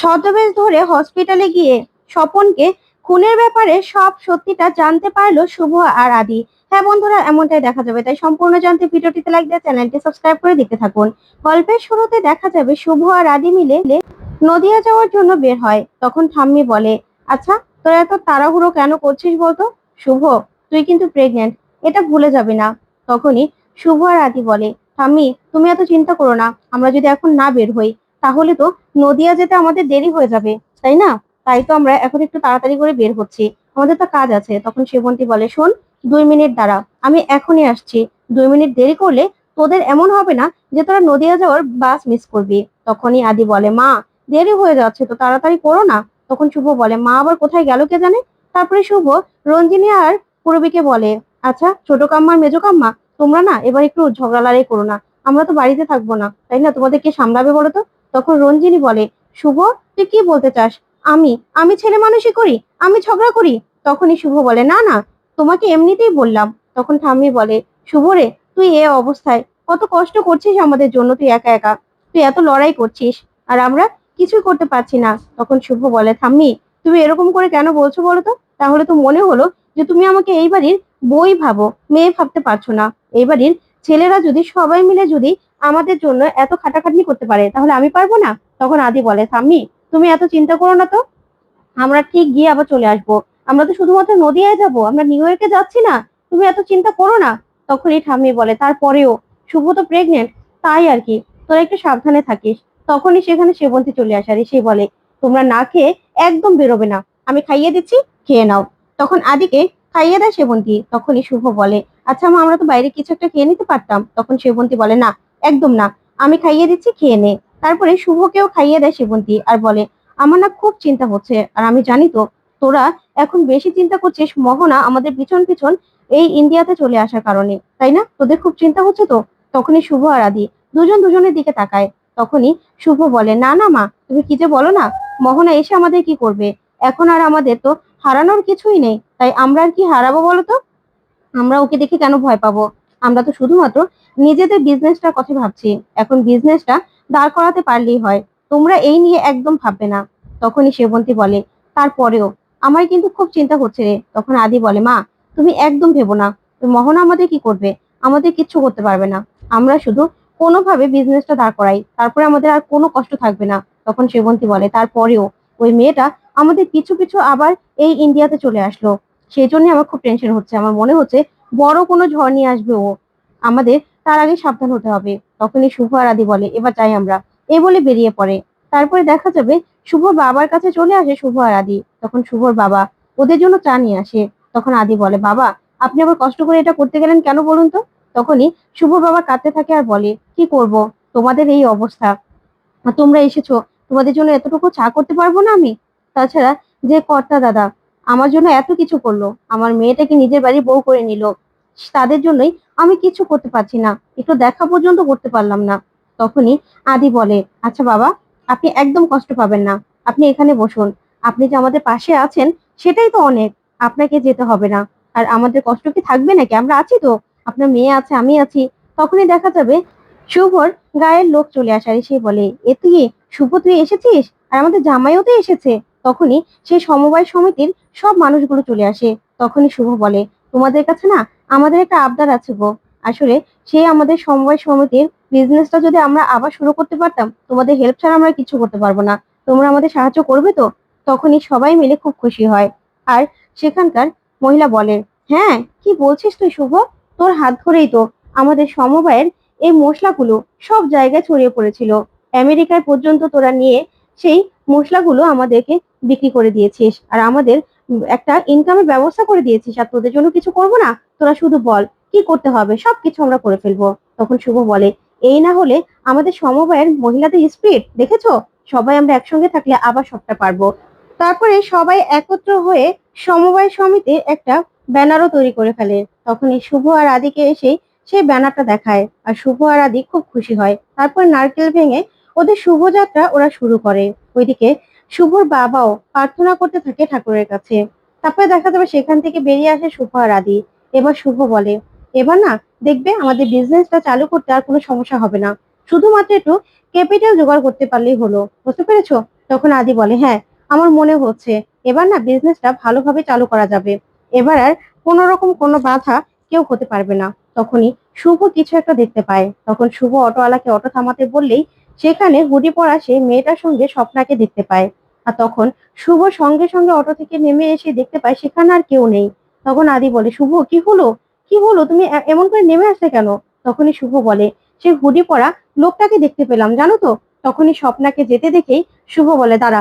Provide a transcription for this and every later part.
ছদ্মবেশ ধরে হসপিটালে গিয়ে স্বপনকে খুনের ব্যাপারে সব সত্যিটা জানতে পারল শুভ আর আদি। হ্যাঁ বন্ধুরা, এমনটাই দেখা যাবে। তাই সম্পূর্ণ জানতে ভিডিওটিতে লাইক দিয়ে চ্যানেলটি সাবস্ক্রাইব করে দেখতে থাকুন। গল্পের শুরুতে দেখা যাবে শুভ আর আদি মিলে নদিয়া যাওয়ার জন্য বের হয়। তখন ঠাম্মি বলে আচ্ছা তোরা এত তাড়াহুড়ো কেন করছিস বলতো? শুভ, তুই কিন্তু প্রেগনেন্ট এটা ভুলে যাবি না। তখনই শুভ আর আদি বলে, ঠাম্মি, তুমি এত চিন্তা করো না, আমরা যদি এখন না বের হই তাহলে তো নদিয়া যেতে আমাদের দেরি হয়ে যাবে, তাই না? তাই তো আমরা এখন একটু তাড়াতাড়ি করে বের হচ্ছি। আমাদের তো কাজ আছে, তখন সেবন্তী বলে, শোন, দুই মিনিট দাঁড়া, আমি এখনই আসছি। দুই মিনিট দেরি করলে তোদের এমন হবে না যে তোরা নদিয়া যাওয়ার বাস মিস করবি। তখনই আদি বলে, মা, দেরি হয়ে যাচ্ছে তো তাড়াতাড়ি করো না। তখন শুভ বলে, মা আবার কোথায় গেল কে জানে? তারপরে শুভ রঞ্জিনী আর পূরবীকে বলে আচ্ছা ছোট কাম্মা আর মেজো কাম্মা, তোমরা না এবার একটু ঝগড়া লড়াই করো না, আমরা তো বাড়িতে থাকব না, তাই না? তোমাদের কে সামলাবে বলো তো? তখন রঞ্জিনী বলে, শুভ, তুই কি বলতে চাস? আমি আমি ছেলে মানুষই করি? আমি ঝগড়া করি? তখনই শুভ বলে, না না, তোমাকে এমনিতেই বললাম। তখন ঠাম্মি বলে, শুভ রে, তুই এ অবস্থায় কত কষ্ট করছিস আমাদের জন্য, তুই একা একা। তুই এত লড়াই করছিস, আর আমরা কিছুই করতে পারছি না। তখন শুভ বলে, ঠাম্মি, তুমি এরকম করে কেন বলছো বলো তো? তাহলে তো মনে হলো যে তুমি আমাকে এই বাড়ির বই ভাবো, মেয়ে ভাবতে পারছ না। এই বাড়ির ছেলেরা যদি সবাই মিলে যদি আমাদের জন্য এত খাটাখাটনি করতে পারে, তাহলে আমি পারব না? তখন আদি বলে থাম্মি তুমি এত চিন্তা করো না তো। আমরা ঠিক গিয়ে আবার চলে আসব। আমরা তো শুধুমাত্র নদিয়ায় যাব। আমরা নিউ ইয়র্কে যাচ্ছি না। তুমি এত চিন্তা করো না। তখনই ঠাম্মি বলে, তারপরেও শুভ তো প্রেগনেন্ট তাই আর কি। তোরা একটু সাবধানে থাকিস। তখনই সেখানে সেবন্তী চলে আসে সে বলে, তোমরা না খেয়ে একদম বেরোবে না। আমি খাইয়ে দিচ্ছি, খেয়ে নাও। তখন আদিকে খাইয়ে দেয় সেবন্তী তখনই শুভ বলে আচ্ছা মা, আমরা তো বাইরে কিছু একটা খেয়ে নিতে পারতাম। তখন সেবন্তী বলে, না একদম না। আমি খাইয়ে দিচ্ছি, খেয়ে নে। তারপরে শুভকেও খাইয়ে দেয় সেবন্তী আর বলে, আমার না খুব চিন্তা হচ্ছে। আর আমি জানি তো, তোরা এখন বেশি চিন্তা করছিস মোহনা আমাদের পিছন পিছন এই ইন্ডিয়াতে চলে আসার কারণে, তাই না? তোদের খুব চিন্তা হচ্ছে তো? তখনই শুভ আর আদি দুজন দুজনের দিকে তাকায়। তখনই শুভ বলে, না না, মা, তুমি কি যে বলো না? মোহনা এসে আমাদের কি করবে? এখন আর আমাদের তো হারানোর কিছুই নেই। তাই আমরা আর কি হারাবো বলো তো? আমরা ওকে দেখে কেন ভয় পাবো? আমরা তো শুধুমাত্র নিজেদের বিজনেসটার কথা ভাবছি। এখন বিজনেসটা দাঁড় করাতে পারলেই হয়। তোমরা এই নিয়ে একদম ভাববে না। তখনই সেবন্তী বলে, তারপরেও? আমার কিন্তু খুব চিন্তা হচ্ছে রে। তখন আদি বলে, মা, তুমি একদম ভেবো না। মোহনা আমাদের কি করবে? আমাদের কিচ্ছু করতে পারবে না। আমরা শুধু কোনোভাবে বিজনেসটা দাঁড় করাই। তারপরে আমাদের আর কোনো কষ্ট থাকবে না। তখন সেবন্তী বলে, তারপরেও? ওই মেয়েটা আমাদের কিছু কিছু আবার এই ইন্ডিয়াতে চলে আসলো। সেই জন্য আমার খুব টেনশন হচ্ছে। আমার মনে হচ্ছে বড় কোনো ঝড় নিয়ে আসবে ও। আমাদের তার আগে সাবধান হতে হবে। তখনই শুভ আর আদি বলে, এবার যাই আমরা। এ বলে বেরিয়ে পড়ে। তারপরে দেখা যাবে শুভ বাবার কাছে চলে আসে শুভ আর আদি। তখন শুভর বাবা ওদের জন্য চা নিয়ে আসে। তখন আদি বলে, বাবা, আপনি আবার কষ্ট করে এটা করতে গেলেন কেন বলুন তো? তখনই শুভ বাবা কাঁদতে থাকে আর বলে, কি করব? তোমাদের এই অবস্থা। তোমরা এসেছ। তোমাদের জন্য এতটুকু চা করতে পারব না আমি? তাছাড়া যে কর্তা দাদা, আমার জন্য এত কিছু করল। আমার মেয়েটাকে নিজের বাড়ি বউ করে নিল। তাদের জন্যই আমি কিছু করতে পারছি না। একটু দেখা পর্যন্ত করতে পারলাম না। তখনই আদি বলে আচ্ছা বাবা, আপনি একদম কষ্ট পাবেন না। আপনি এখানে বসুন। আপনি যে আমাদের পাশে আছেন, সেটাই তো অনেক। আপনাকে যেতে হবে না। আর আমাদের কষ্ট কি থাকবে নাকি? আমরা আছি তো। আপনার মেয়ে আছে, আমি আছি। তখনই দেখা যাবে শুভর গায়ের লোক চলে আসে আর সে বলে, এ তুই, শুভ তুই এসেছিস? আর আমাদের জামাইও তো এসেছে। তখনই সেই সমবায় সমিতির সব মানুষগুলো চলে আসে। তখনই শুভ বলে, তোমাদের কাছে না আমাদের একটা আবদার আছে গো। আসলে সে আমাদের সমবায় সমিতির বিজনেসটা যদি আমরা আবার শুরু করতে পারতাম, তোমাদের হেল্প ছাড়া আমরা কিছু করতে পারব না। তোমরা আমাদের সাহায্য করবে তো? তখনই সবাই মিলে খুব খুশি হয়। আর সেখানকার মহিলা বলেন হ্যাঁ কি বলছিস তুই শুভ? তোর হাত ধরেই তো আমাদের সমবায়ের এই মশলাগুলো সব জায়গায় ছড়িয়ে পড়েছিল। আমেরিকায় পর্যন্ত তোরা নিয়ে সেই মশলাগুলো আমাদেরকে বিক্রি করে দিয়েছিস। আর আমাদের একটা ইনকামের ব্যবস্থা করে দিয়েছিস। আর তোদের জন্য কিছু করব না? তোরা শুধু বল, কি করতে হবে? সবকিছু আমরা করে ফেলব। তখন শুভ বলে, এই না হলে আমাদের সমবায়ের মহিলাদের স্পিড দেখেছ? সবাই আমরা একসঙ্গে থাকলে আবার সবটা পারব। তারপরে সবাই একত্র হয়ে সমবায় সমিতির একটা ব্যানারও তৈরি করে ফেলে। তখন এই শুভ আর আদিকে এসে সেই ব্যানারটা দেখায়। আর শুভ আর আদি খুব খুশি হয়। তারপর নারকেল ভেঙে ওদের শুভযাত্রা ওরা শুরু করে। ওইদিকে শুভর বাবাও প্রার্থনা করতে থাকে ঠাকুরের কাছে। তারপরে দেখা যাবে সেখান থেকে বেরিয়ে আসে শুভ আর আদি। এবার শুভ বলে। এবার না, দেখবে আমাদের বিজনেসটা চালু করতে আর কোনো সমস্যা হবে না। শুধুমাত্র একটু ক্যাপিটাল জোগাড় করতে পারলেই হলো। বুঝতে পেরেছ? তখন আদি বলে হ্যাঁ আমার মনে হচ্ছে। এবার না বিজনেসটা ভালোভাবে চালু করা যাবে। এবার আর কোনো রকম কোনো বাধা কেউ হতে পারবে না। তখনই শুভ কিছু একটা দেখতে পায়। তখন শুভ অটোওয়ালাকে অটো থামাতে বললেই সেখানে হুডি পরা সেই মেয়েটার সঙ্গে স্বপ্নাকে দেখতে পায়। আর তখন শুভ সঙ্গে সঙ্গে অটো থেকে নেমে এসে দেখতে পায়, সেখানে আর কেউ নেই। তখন আদি বলে, শুভ, কি হলো? কি হলো? তুমি এমন করে নেমে আসলে কেন? তখনই শুভ বলে, সে হুডি পরা লোকটাকে দেখতে পেলাম, জানো তো? তখনই স্বপ্নাকে যেতে দেখেই শুভ বলে, দাঁড়া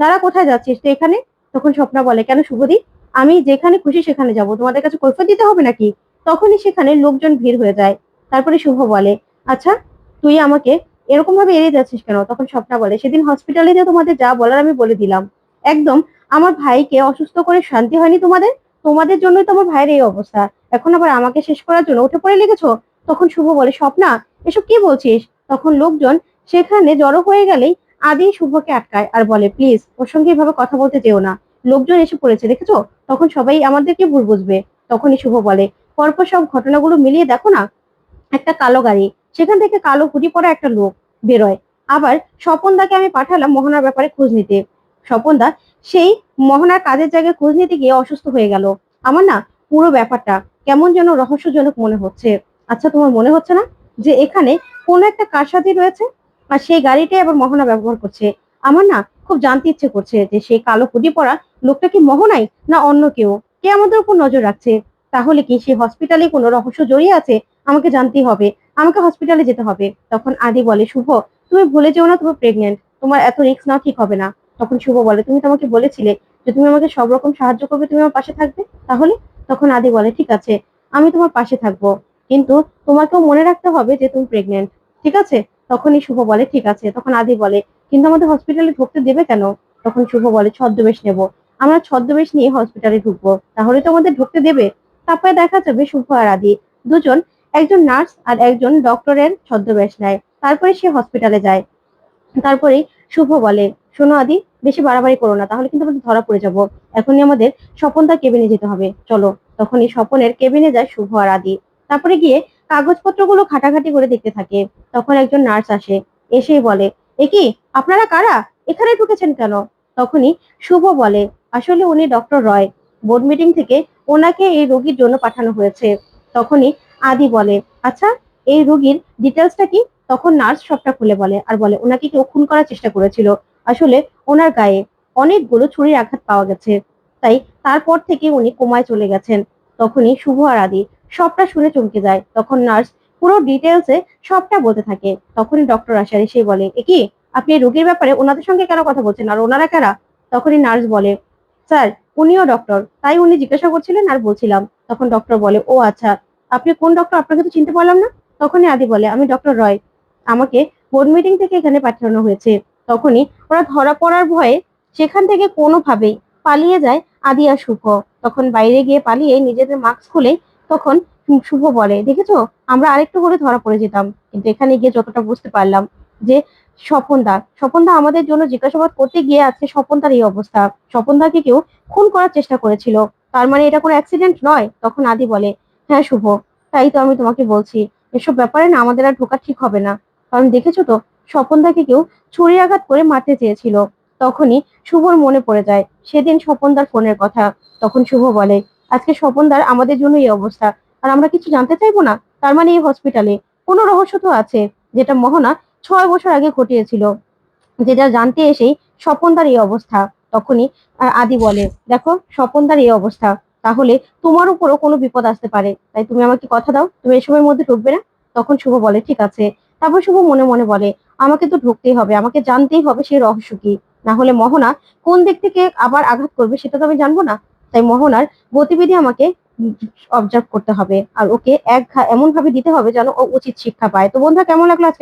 দাঁড়া, কোথায় যাচ্ছিস তো এখানে? তখন স্বপ্না বলে, কেন শুভদি? আমি যেখানে খুশি সেখানে যাব। তোমাদের কাছে কৈফত দিতে হবে নাকি? তখনই সেখানে লোকজন ভিড় হয়ে যায়। তারপরে শুভ বলে আচ্ছা তুই আমাকে এরকম ভাবে এড়িয়ে যাচ্ছিস কেন? তখন স্বপ্না বলে, সেদিন হসপিটালে যে তোমাদের যা বলার আমি বলে দিলাম। একদম আমার ভাইকে অসুস্থ করে শান্তি হয়নি তোমাদের? তোমাদের জন্যই তো আমার ভাইয়ের এই অবস্থা। এখন আবার আমাকে শেষ করার জন্য উঠে পড়ে লেগেছো? তখন শুভ বলে, স্বপ্না, এসব কি বলছিস? তখন লোকজন সেখানে জড়ো হয়ে গেলেই আদি শুভকে আটকায় আর বলে, প্লিজ, ওর সঙ্গে এভাবে কথা বলতে যেও না। লোকজন এসে পড়েছে, দেখেছ? তখন সবাই আমাদেরকে ভুল বুঝবে। তখনই শুভ বলে, পরপর সব ঘটনাগুলো মিলিয়ে দেখো না, একটা কালো গাড়ি। সেখান থেকে কালো হুডি পরা একটা লোক বেরোয়। আবার স্বপনদাকে আমি পাঠালাম মোহনার ব্যাপারে খোঁজ নিতে। স্বপনদা সেই মোহনার কাজের জায়গায় খোঁজ নিতে গিয়ে অসুস্থ হয়ে গেল। আমার না পুরো ব্যাপারটা কেমন যেন রহস্যজনক মনে হচ্ছে। আচ্ছা তোমার মনে হচ্ছে না যে এখানে কোনো একটা কারসাজি রয়েছে? আর সেই গাড়িটাই আবার মোহনা ব্যবহার করছে। আমার না খুব জানতে ইচ্ছে করছে যে সেই কালো হুডি পরা লোকটা কি মোহনাই না অন্য কেউ? কে আমাদের উপর নজর রাখছে? তাহলে কি সেই হসপিটালে কোনো রহস্য জড়িয়ে আছে? আমাকে জানতেই হবে। আমাকে হসপিটালে যেতে হবে। তখন আদি বলে, শুভ, তুমি ভুলে যেও না তুমি প্রেগনেন্ট তোমার এত রিস্ক নাও ঠিক হবে না। তখন শুভ বলে, তুমি তো আমাকে বলেছিলে যে তুমি আমাকে সব রকম সাহায্য করবে, তুমি আমার পাশে থাকবে? তাহলে তখন আদি বলে, ঠিক আছে, আমি তোমার পাশে থাকব। কিন্তু তোমাকেও মনে রাখতে হবে যে তুমি প্রেগনেন্ট ঠিক আছে? তখনই শুভ বলে, ঠিক আছে। তখন আদি বলে, কিন্তু আমাদের হসপিটালে ঢুকতে দেবে কেন? তখন শুভ বলে, ছদ্মবেশ নেব। আমরা ছদ্মবেশ নিয়ে হসপিটালে ঢুকবো। তাহলে তো আমাদের ঢুকতে দেবে। তারপরে দেখা যাবে শুভ আর আদি। দুজন, একজন নার্স আর একজন ডক্টরের ছদ্মবেশ নেয়। তারপরে সে হসপিটালে যায়। তারপরে শুভ বলে, শোনো আদি বেশি বাড়াবাড়ি করো না, তাহলে কিন্তু আমাদের ধরা পড়ে যাব। এখনই আমাদের স্বপনদার কেবিনে যেতে হবে। চলো, তখনই স্বপনের কেবিনে যায় শুভ আর আদি। তারপরে গিয়ে কাগজপত্রগুলো ঘাটাঘাটি করে দেখতে থাকে। তখন একজন নার্স আসে, এসেই বলে, এ কি, আপনারা কারা? এখানে ঢুকেছেন কেন? তখনই শুভ বলে, আসলে উনি ডক্টর রয়। বোর্ড মিটিং থেকে ওনাকে এই রোগীর জন্য পাঠানো হয়েছে। তখনই আদি বলে আচ্ছা এই রোগীর ডিটেলসটা কি? তখন নার্স সবটা খুলে বলে, আর বলে, ওনাকে কেউ খুন করার চেষ্টা করেছিল। আসলে ওনার গায়ে অনেকগুলো ছুরির আঘাত পাওয়া গেছে। তাই তারপর থেকে উনি কোমায় চলে গেছেন। তখনই শুভ আর আদি সবটা শুনে চমকে যায়। তখন নার্স পুরো ডিটেলসে সবটা বলতে থাকে। তখনই ডক্টর আসে আর এসেই বলে, এ কি? আপনি রোগীর ব্যাপারে ওনাদের সঙ্গে কেন কথা বলছেন? আর ওনারা কারা? তখনই নার্স বলে, স্যার, উনিও ডক্টর তাই উনি জিজ্ঞাসা করছিলেন আর বলছিলাম। তখন ডক্টর বলে, ও আচ্ছা আপনি কোন ডক্টর আপনাকে তো চিনতে পারলাম না? তখনই আদি বলে, আমি ডক্টর রয়। আমাকে বোর্ড মিটিং থেকে এখানে পাঠানো হয়েছে। তখনই ওরা ধরা পড়ার ভয়ে সেখান থেকে কোনোভাবেই পালিয়ে যায় আদি আর শুভ। তখন বাইরে গিয়ে পালিয়ে নিজেদের মাস্ক খুলে তখন শুভ বলে, দেখেছ? আমরা আরেকটু করে ধরা পড়ে যেতাম। কিন্তু এখানে গিয়ে যতটা বুঝতে পারলাম যে স্বপনদা স্বপনদা আমাদের জন্য জিজ্ঞাসাবাদ করতে গিয়ে আজকে স্বপনদার এই অবস্থা। স্বপনদাকে কেউ খুন করার চেষ্টা করেছিল। তার মানে এটা কোনো অ্যাক্সিডেন্ট নয়, তখন আদি বলে হ্যাঁ শুভ, তাই তো আমি তোমাকে বলছি। এসব ব্যাপারে না আমাদের আর ঢোকা ঠিক হবে না। কারণ দেখেছ তো স্বপনদাকে কেউ ছুরি আঘাত করে মারতে চেয়েছিল। তখনই শুভর মনে পড়ে যায়, সেদিন স্বপনদার ফোনের কথা। তখন শুভ বলে, আজকে স্বপনদার আমাদের জন্য এই অবস্থা, আর আমরা কিছু জানতে চাইব না? তার মানে এই হসপিটালে কোনো রহস্য তো আছে, যেটা মোহনা ছয় বছর আগে ঘটিয়েছিল। যেটা জানতে এসেই স্বপনদার এই অবস্থা। তখনই আদি বলে, দেখো, স্বপনদার এই অবস্থা। তাহলে তোমার উপরও কোনো বিপদ আসতে পারে। তাই তুমি আমাকে কথা দাও, তুমি এসবের মধ্যে ঢুকবে না? তখন শুভ বলে, ঠিক আছে। তারপর শুভ মনে মনে বলে আমাকে তো ঢুকতেই হবে, আমাকে জানতেই হবে সেই রহস্য কি। না হলে মহনা কোন দিক থেকে আবার আঘাত করবে সেটা তো আমি জানব না। তাই মহনার গতিবিধি আমাকে অবজার্ভ করতে হবে, আর ওকে এক এমন ভাবে দিতে হবে যেন ও উচিত শিক্ষা পায়। তো বন্ধুরা, কেমন লাগল আজকে